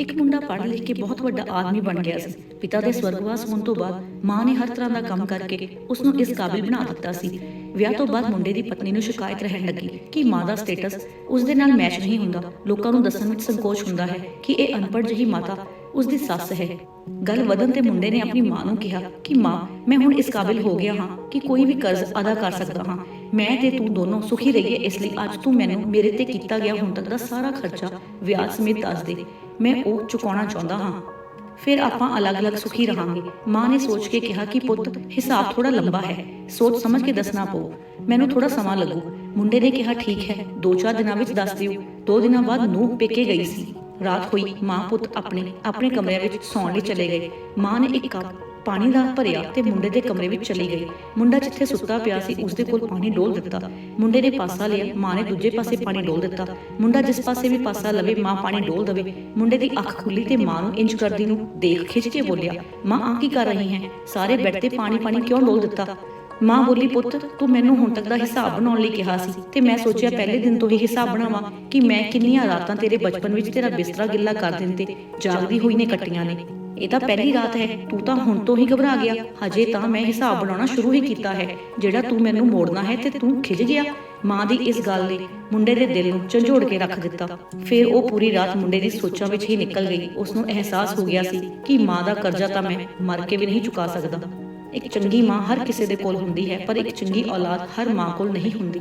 ਇੱਕ ਮੁੰਡਾ ਪੜ੍ਹ ਲਿਖ ਕੇ ਬਹੁਤ ਵੱਡਾ ਆਦਮੀ ਬਣ ਗਿਆ ਸੀ। ਪਿਤਾ ਦੇ ਸਵਰਗਵਾਸ ਹੋਣ ਤੋਂ ਬਾਅਦ ਮਾਂ ਨੇ ਹਰ ਤਰ੍ਹਾਂ ਦਾ ਕੰਮ ਕਰਕੇ ਉਸ ਨੂੰ ਇਸ ਕਾਬਿਲ ਬਣਾ ਦਿੱਤਾ ਸੀ। ਵਿਆਹ ਤੋਂ ਬਾਅਦ ਮੁੰਡੇ ਦੀ ਪਤਨੀ ਨੂੰ ਸ਼ਿਕਾਇਤ ਰਹਿਣ ਲੱਗੀ ਕਿ ਮਾਂ ਦਾ ਸਟੇਟਸ ਉਸ ਦੇ ਨਾਲ ਮੈਚ ਨਹੀਂ ਹੁੰਦਾ। ਲੋਕਾਂ ਨੂੰ ਦੱਸਣ ਵਿੱਚ ਸੰਕੋਚ ਹੁੰਦਾ ਹੈ ਕਿ ਇਹ ਅਨਪੜ੍ਹ ਜਿਹੀ ਮਾਤਾ ਉਸ ਦੀ ਸੱਸ ਹੈ। ਗੱਲ ਵਧਣ ਤੇ ਮੁੰਡੇ ਨੇ ਆਪਣੀ ਮਾਂ ਨੂੰ ਕਿਹਾ ਕਿ, ਮਾਂ, ਮੈਂ ਹੁਣ ਇਸ ਕਾਬਿਲ ਹੋ ਗਿਆ ਹਾਂ ਕਿ ਕੋਈ ਵੀ ਕਰਜ਼ ਅਦਾ ਕਰ ਸਕਦਾ ਹਾਂ। ਮੈਂ ਤੇ ਤੂੰ ਦੋਨੋਂ ਸੁਖੀ ਰਹੀਏ, ਇਸ ਲਈ ਅੱਜ ਤੂੰ ਮੈਨੂੰ ਮੇਰੇ ਤੇ ਕੀਤਾ ਗਿਆ ਹੁਣ ਤੱਕ ਦਾ ਸਾਰਾ ਖਰਚਾ ਵਿਆਜ ਸਮੇਤ ਦੱਸ ਦੇ। ਮੈਂ ਉਹ ਚੁਕਾਉਣਾ ਚਾਹੁੰਦਾ ਹਾਂ। ਫਿਰ ਆਪਾਂ ਅਲੱਗ-ਅਲੱਗ ਸੁਖੀ ਰਹਾਂਗੇ। ਮਾਂ ਨੇ ਸੋਚ ਕੇ ਕਿਹਾ ਕਿ ਪੁੱਤ, ਹਿਸਾਬ ਥੋੜਾ ਲੰਬਾ ਹੈ। ਸੋਚ ਸਮਝ ਕੇ ਦੱਸਣਾ ਪਊ। ਮੈਨੂੰ ਥੋੜਾ ਸਮਾਂ ਲੱਗੂ। ਮੁੰਡੇ ਨੇ ਕਿਹਾ, ਠੀਕ ਹੈ 2-4 ਦਿਨਾਂ ਵਿੱਚ ਦੱਸ ਦਿਓ। 2 ਦਿਨਾਂ ਬਾਅਦ ਨੂੰਹ ਪੇਕੇ ਗਈ ਸੀ। ਰਾਤ ਹੋਈ। ਮਾਂ ਪੁੱਤ ਆਪਣੇ ਆਪਣੇ ਕਮਰਿਆਂ ਵਿੱਚ ਸੌਣ ਲਈ ਚਲੇ ਗਏ। ਮਾਂ ਨੇ ਇੱਕ ਕੱਪ ਪਾਣੀ ਦਾ ਭਰਿਆ ਤੇ ਮੁੰਡੇ ਦੇ ਕਮਰੇ ਵਿੱਚ ਚਲੀ ਗਈ। ਮੁੰਡਾ ਜਿੱਥੇ ਸੁੱਤਾ ਪਿਆ ਸੀ ਉਸ ਦੇ ਕੋਲ ਪਾਣੀ ਡੋਲ ਦਿੱਤਾ। ਮੁੰਡੇ ਨੇ ਪਾਸਾ ਲਿਆ, ਮਾਂ ਨੇ ਦੂਜੇ ਪਾਸੇ ਪਾਣੀ ਡੋਲ ਦਿੱਤਾ। ਮੁੰਡਾ ਜਿਸ ਪਾਸੇ ਵੀ ਪਾਸਾ ਲਵੇ, ਮਾਂ ਪਾਣੀ ਡੋਲ ਦਵੇ। ਮੁੰਡੇ ਦੀ ਅੱਖ ਖੁੱਲੀ ਤੇ ਮਾਂ ਨੂੰ ਇੰਜ ਕਰਦੀ ਨੂੰ ਦੇਖ ਖਿੱਚ ਕੇ ਬੋਲਿਆ, ਮਾਂ ਆ ਕੀ ਕਰ ਰਹੀ ਹੈ? ਸਾਰੇ ਬੈੱਡ ਤੇ ਪਾਣੀ ਪਾਣੀ ਕਿਉਂ ਡੋਲ ਦਿੱਤਾ? ਮਾਂ ਬੋਲੀ, ਪੁੱਤ, ਤੂੰ ਮੈਨੂੰ ਹੁਣ ਤੱਕ ਦਾ ਹਿਸਾਬ ਬਣਾਉਣ ਲਈ ਕਿਹਾ ਸੀ ਤੇ ਮੈਂ ਸੋਚਿਆ ਪਹਿਲੇ ਦਿਨ ਤੋਂ ਹੀ ਹਿਸਾਬ ਬਣਾਵਾਂ ਕਿ ਮੈਂ ਕਿੰਨੀਆਂ ਰਾਤਾਂ ਤੇਰੇ ਬਚਪਨ ਵਿੱਚ ਤੇਰਾ ਬਿਸਤਰਾ ਗਿੱਲਾ ਕਰ ਦਿੰਦੇ, ਜਾਗਦੀ ਹੋਈ ਨੇ ਕੱਟੀਆਂ ਨੇ। ਇਹ ਤਾਂ ਪਹਿਲੀ ਰਾਤ ਹੈ। ਤੂੰ ਤਾਂ ਹੁਣ ਤੋਂ ਹੀ ਘਬਰਾ ਗਿਆ। ਹਜੇ ਤਾਂ ਮੈਂ ਹਿਸਾਬ ਬਣਾਉਣਾ ਸ਼ੁਰੂ ਹੀ ਕੀਤਾ ਹੈ। ਜਿਹੜਾ ਤੂੰ ਮੈਨੂੰ ਮੋੜਨਾ ਹੈ ਤੇ ਤੂੰ ਖਿਜ ਗਿਆ। ਮਾਂ ਦੀ ਇਸ ਗੱਲ ਨੇ ਮੁੰਡੇ ਦੇ ਦਿਲ ਨੂੰ ਝੰਜੋੜ ਕੇ ਰੱਖ ਦਿੱਤਾ। ਫਿਰ ਉਹ ਪੂਰੀ ਰਾਤ ਮੁੰਡੇ ਦੀ ਸੋਚਾਂ ਵਿੱਚ ਹੀ ਨਿਕਲ ਗਈ। ਉਸ ਨੂੰ ਅਹਿਸਾਸ ਹੋ ਗਿਆ ਸੀ ਕਿ ਮਾਂ ਦਾ ਕਰਜ਼ਾ ਤਾਂ ਮੈਂ ਮਰ ਕੇ ਵੀ ਨਹੀਂ ਚੁਕਾ ਸਕਦਾ। ਇੱਕ ਚੰਗੀ ਮਾਂ ਹਰ ਕਿਸੇ ਦੇ ਕੋਲ ਹੁੰਦੀ ਹੈ ਪਰ ਇੱਕ ਚੰਗੀ ਔਲਾਦ ਹਰ ਮਾਂ ਕੋਲ ਨਹੀਂ ਹੁੰਦੀ।